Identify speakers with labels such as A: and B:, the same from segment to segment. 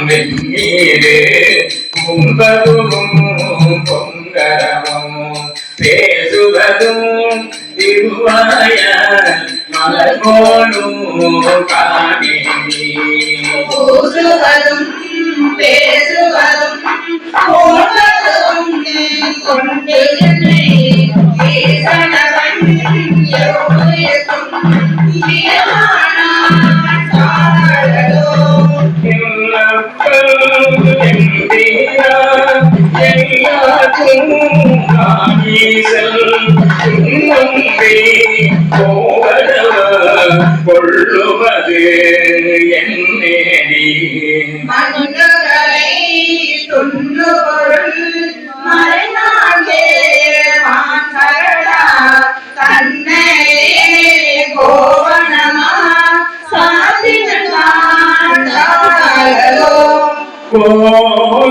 A: வெந்நீரு உண்பதும் பொங்கரமும் பேசுவதும் திருவாய மலர்கோடும் காணேனி.
B: கூசுவதும் பேசுவதும்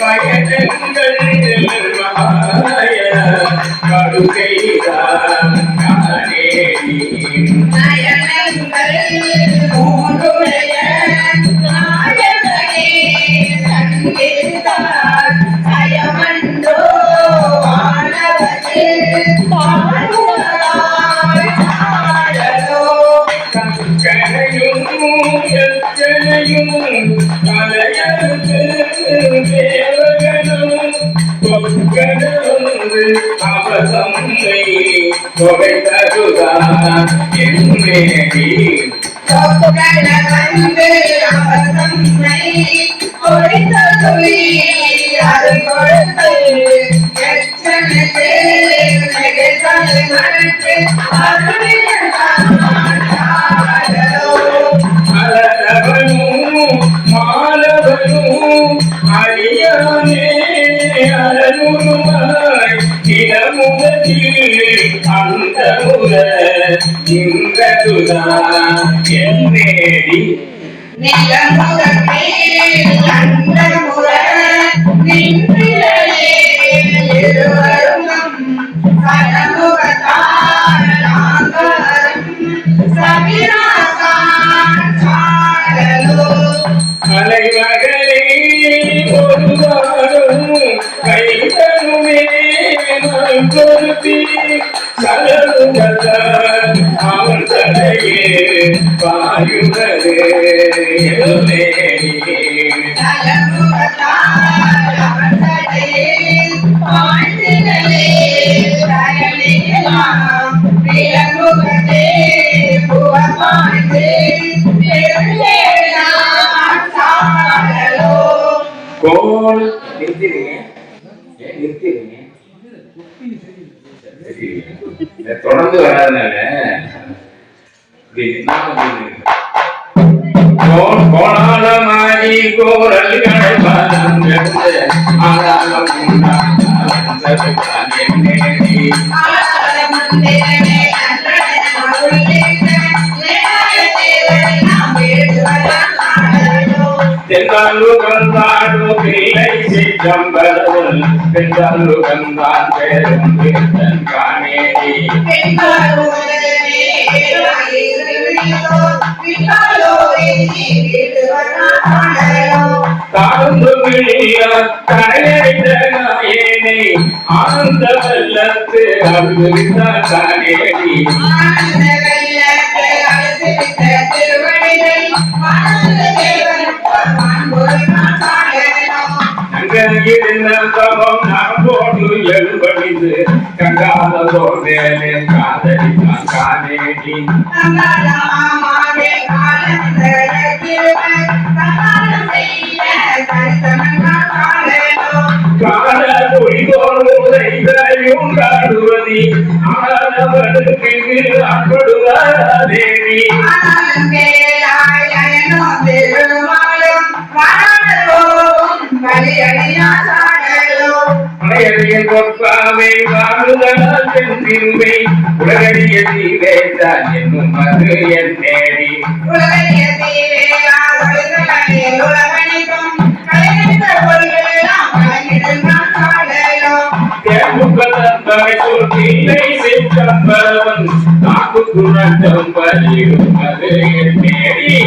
A: பயணங்கள் அவசம்மை தொகைத்தருதான் என்னேடி
B: வந்து அவர் தம்மை அது கொடுத்து எச்சனத்து மிகுதல் மனத்து அருளினான் சாரலோ.
A: அருளுமாய் இடமுகத்தில் அந்த முற இன்றதுதான் என்னேடி
B: நிலமுகத்தில் கண்டமுற நின்றிலே இருவரும் சனமுகத்தால் தரணியெல்லாம் விலங்குகதே புகழ்வாழ்ந்து பெருந்தேனான் சாரலோ.
A: கோல் நிறுத்திடுங்க ஏன் நிறுத்திடுங்க சரி. இதை தொடர்ந்து வராதனால இப்படி நாம இப்படி தென்னாலு கந்தாடு பிள்ளை தென்னாலு கந்தான் பேரும் தன் காணேடி தாழ்ந்து விழிய கரையடைந்த நாயேனை ஆனந்த வெள்ளத்து காணேடி
B: ஆனந்த திருவடிகள்
A: அங்கிருந்த தவம் நாம்போடு எழுபடிந்து. மேலே காதலித்தான் காணேடி. கால காடுவதி ஆனவனுக்கு உலகடிய தீவேதான் என்னும் அது என்
B: உலகைய தீரேயா ஒழுகலே உலகணிக்கும் பொருளெல்லாம்
A: குணத்தம் பலியும் அது என் நேடி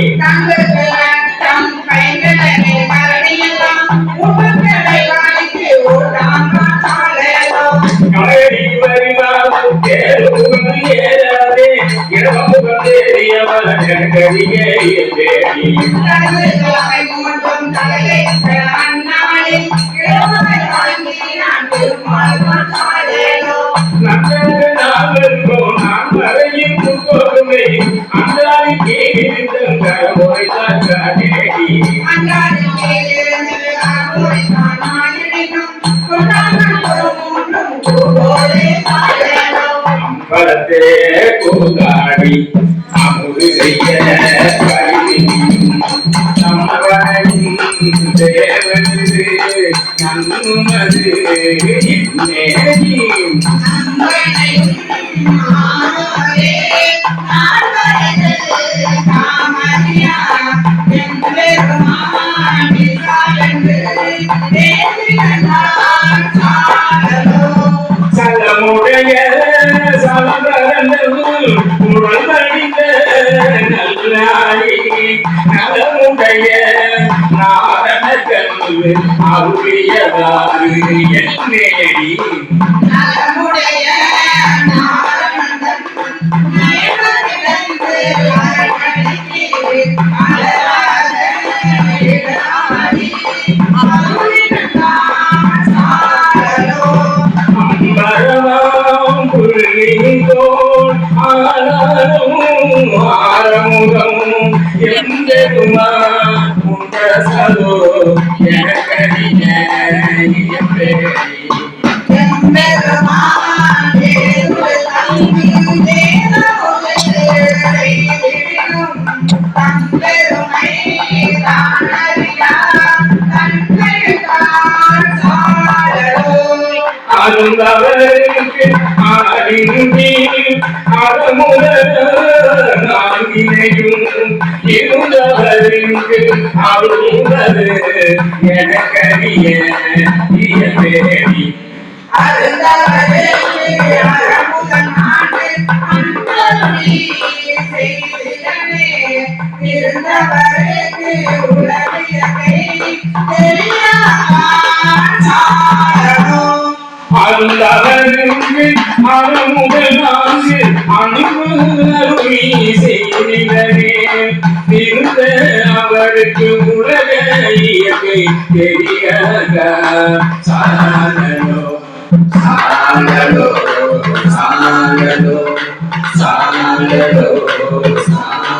A: அன்றாடி தேவது நன்மது நேரியும் சலமுடைய சலபரந்தல் நல்லாடி நலமுடைய நாரணக்கல் அருளியவாறு என் நேடி அம்பரமாம் ஆனாலும் எந்தெருமா உண்டசதோ எனக்கறிய அருந்தவருக்கு ஆடின்றி அறமுற இருந்தவருக்கு அருந்தது எனக்கறிய இயம்பேரி
B: இருந்தவருக்கு உலகியதை
A: அருந்தவருக்கு அறமுதல் நான்கு அனுமதி செய்திடவே. இருந்த அவருக்கு உலக இயற்கை தெரியாத சாலோ சாலோ சாலோ சாலோ சாலோ